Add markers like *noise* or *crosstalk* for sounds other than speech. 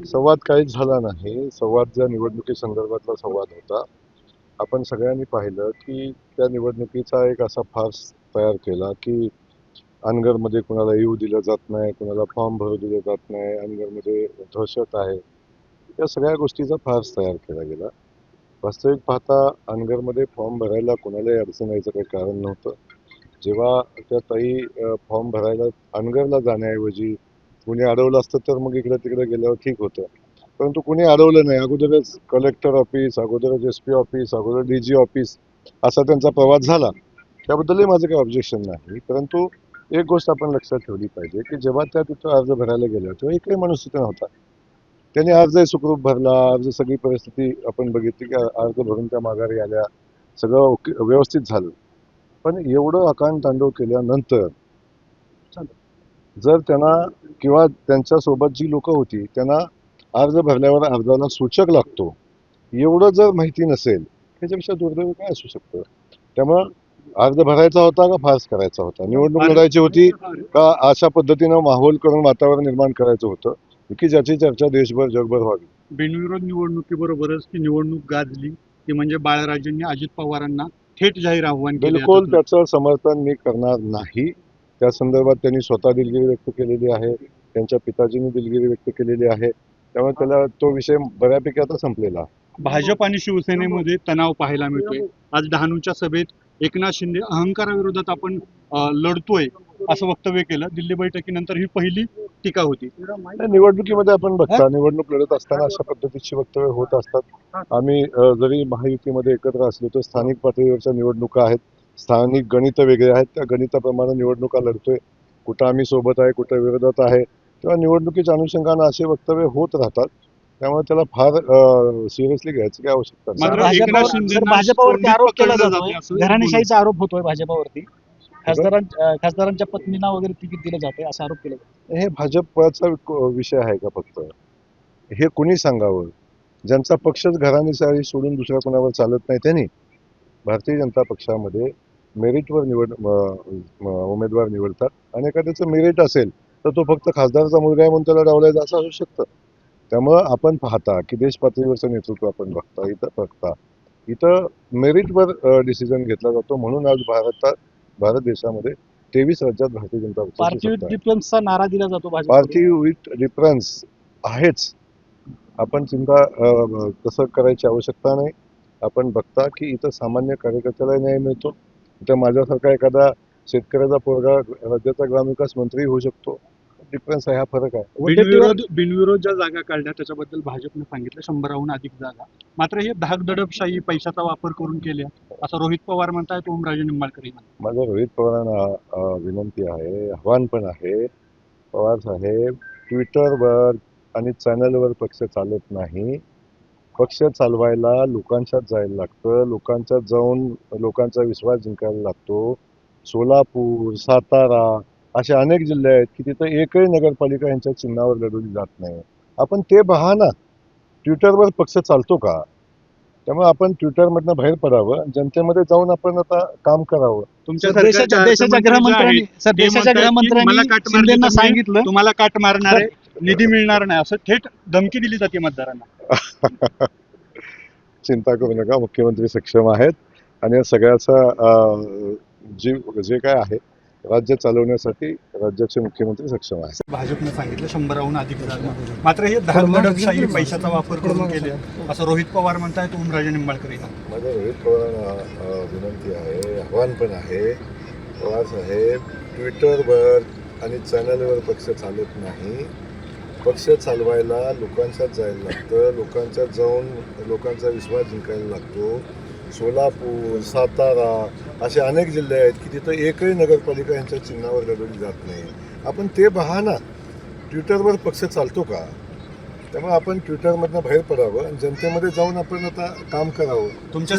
संवाद काहीच झाला नाही. संवाद ज्या निवडणुकी संदर्भातला संवाद होता आपण सगळ्यांनी पाहिलं की त्या निवडणुकीचा एक असा फार्स तयार केला की अनगरमध्ये कुणाला येऊ दिलं जात नाही कुणाला फॉर्म भरू दिलं जात नाही अनगरमध्ये दहशत आहे. या सगळ्या गोष्टीचा फार्स तयार केला गेला. वास्तविक पाहता अनगरमध्ये फॉर्म भरायला कुणालाही अडचण यायचं काही कारण नव्हतं. जेव्हा त्या ताई फॉर्म भरायला अनगरला जाण्याऐवजी कुणी अडवलं असतं तर मग इकडे तिकडे गेल्यावर ठीक होतं. परंतु कुणी अडवलं नाही. अगोदरच कलेक्टर ऑफिस अगोदरच एस पी ऑफिस अगोदर डी जी ऑफिस असा त्यांचा प्रवास झाला. त्याबद्दलही माझं काही ऑब्जेक्शन नाही. परंतु एक गोष्ट आपण लक्षात ठेवली पाहिजे की जेव्हा त्या तिथं अर्ज भरायला गेल्या तेव्हा एकही माणूस तिथे नव्हता. त्यांनी अर्जही सुखरूप भरला. अर्ज सगळी परिस्थिती आपण बघितली की अर्ज भरून त्या माघारी आल्या. सगळं ओके व्यवस्थित झालं. पण एवढं अकांड तांडव केल्यानंतर जर त्यांना किंवा त्यांच्यासोबत जी लोक होती त्यांना अर्ज भरल्यावर अर्जाला सूचक लागतो. एवढं जर माहिती नसेल त्याच्यापेक्षा दुर्दैव काय असू शकतं? त्यामुळं अर्ज भरायचा होता का फार्स करायचा होता? निवडणूक लढायची होती का अशा पद्धतीनं माहोल करून वातावरण निर्माण करायचं होतं? की ज्याची चर्चा देशभर जगभर व्हावी. बिनविरोध निवडणुकीबरोबरच ती निवडणूक गाजली. ती म्हणजे बाळराजेंनी अजित पवारांना थेट जाहीर आव्हान केले. बिलकुल त्याचं समर्थन मी करणार नाही. त्या संदर्भात त्यांनी स्वतः दिलगिरी व्यक्त केलेली आहे त्यांच्या पिताजींनी दिलगिरी व्यक्त केलेली आहे. त्यामुळे त्याला तो विषय बऱ्यापैकी आता संपलेला. भाजप आणि शिवसेनेमध्ये तणाव पाहायला मिळतोय. आज डहाणूच्या सभेत एकनाथ शिंदे अहंकाराविरोधात आपण लढतोय असं वक्तव्य केलं. दिल्ली बैठकीनंतर ही पहिली टीका होती. निवडणुकीमध्ये आपण बघता निवडणूक लढत असताना अशा पद्धतीची वक्तव्य होत असतात. आम्ही जरी महायुतीमध्ये एकत्र असलो तर स्थानिक पातळीवरच्या निवडणुका आहेत. स्थानिक गणित वेगळे आहेत. त्या गणिताप्रमाणे निवडणुका लढतोय. कुठं आम्ही सोबत आहे कुठं विरोधात आहे. तेव्हा निवडणुकीच्या अनुषंगानं असे वक्तव्य होत राहतात. त्यामुळे त्याला फार सिरियसली घ्यायची काही आवश्यकता भाजपावरती आरोप केला असं घराणेशाहीचा आरोप होतोय भाजपावरती. खासदारांच्या पत्नींना वगैरे तिकीट दिलं जाते असा आरोप केला जातो हे भाजपचा विषय आहे का फक्त? हे कुणी सांगावं? ज्यांचा पक्षच घराणेशाही सोडून दुसऱ्या कोणावर चालत नाही त्यांनी. भारतीय जनता पक्षामध्ये मेरिटवर निवड उमेदवार निवडतात. आणि एखाद्याचं मेरिट असेल तर तो फक्त खासदाराचा मुलगा आहे म्हणून त्याला डावलायचा असं असू शकतं. त्यामुळं आपण पाहता की देश पातळीवरचं नेतृत्व आपण बघता इथं बघता. इथं मेरिटवर डिसिजन घेतला जातो. म्हणून आज भारतात भारत देशामध्ये तेवीस राज्यात भारतीय जनता पक्षाची नारा दिला जातो पार्थिव विथ डिफरन्स आहेच. आपण चिंता तसं करायची आवश्यकता नाही. आपण बघता की इथं सामान्य कार्यकर्त्याला न्याय मिळतो. इथं माझ्यासारखा एखादा शेतकऱ्याचा पोरगा राज्याचा ग्रामविकास मंत्री होऊ शकतो. डिफरन्स आहे हा फरक आहे. बिनविरोध बिनविरोध ज्या जागा काढल्या त्याच्याबद्दल भाजपने सांगितलं शंभराहून अधिक जागा. मात्र हे धाक दडपशाही पैशाचा वापर करून केल्या. असं रोहित पवार म्हणतायत ओमराजे निंबाळकर म्हणतात. माझं रोहित पवारांना विनंती आहे आव्हान पण आहे. पवार साहेब ट्विटरवर आणि चॅनलवर पक्ष चालत नाही. पक्ष चालवायला लोकांच्यात जायला लागतं. लोकांच्यात जाऊन लोकांचा विश्वास जिंकायला लागतो. सोलापूर सातारा असे अनेक जिल्हे आहेत की तिथं एकही नगरपालिका यांच्या चिन्हावर लढवली जात नाही. आपण ते पहा ना. ट्विटरवर पक्ष चालतो का? त्यामुळे आपण ट्विटरमधनं बाहेर पडावं. जनतेमध्ये जाऊन आपण आता काम करावं. तुमच्या देशाच्या गृहमंत्र्यांनी सांगितलं. तुम्हाला काट मारणार आहे. निधी मिळणार नाही असं थेट धमकी दिली जाते मतदारांना. *laughs* चिंता करू नका मुख्यमंत्री सक्षम आहेत. आणि या सगळ्याचा जी जे काय आहे राज्य चालवण्यासाठी राज्याचे मुख्यमंत्री सक्षम आहेत. भाजपने सांगितलं शंभराहून अधिक मात्र हे दडपशाही पैशाचा वापर करून केले. असं रोहित पवार म्हणतायत ओमराजे निंबाळकर हे म्हणतात. माझं रोहित पवारांना विनंती आहे आव्हान पण आहे. पवार साहेब ट्विटरवर आणि चॅनलवर पक्ष चालत नाही. पक्ष चालवायला लोकांच्यात जायला लागतं. लोकांच्यात जाऊन लोकांचा विश्वास जिंकायला लागतो. सोलापूर सातारा असे अनेक जिल्हे आहेत की तिथं एकही नगरपालिका यांच्या चिन्हावर लढवली जात नाही. आपण ते पहा ना. ट्विटरवर पक्ष चालतो का? त्यामुळे आपण ट्विटरमधनं बाहेर पडावं आणि जनतेमध्ये जाऊन आपण आता काम करावं. तुमच्या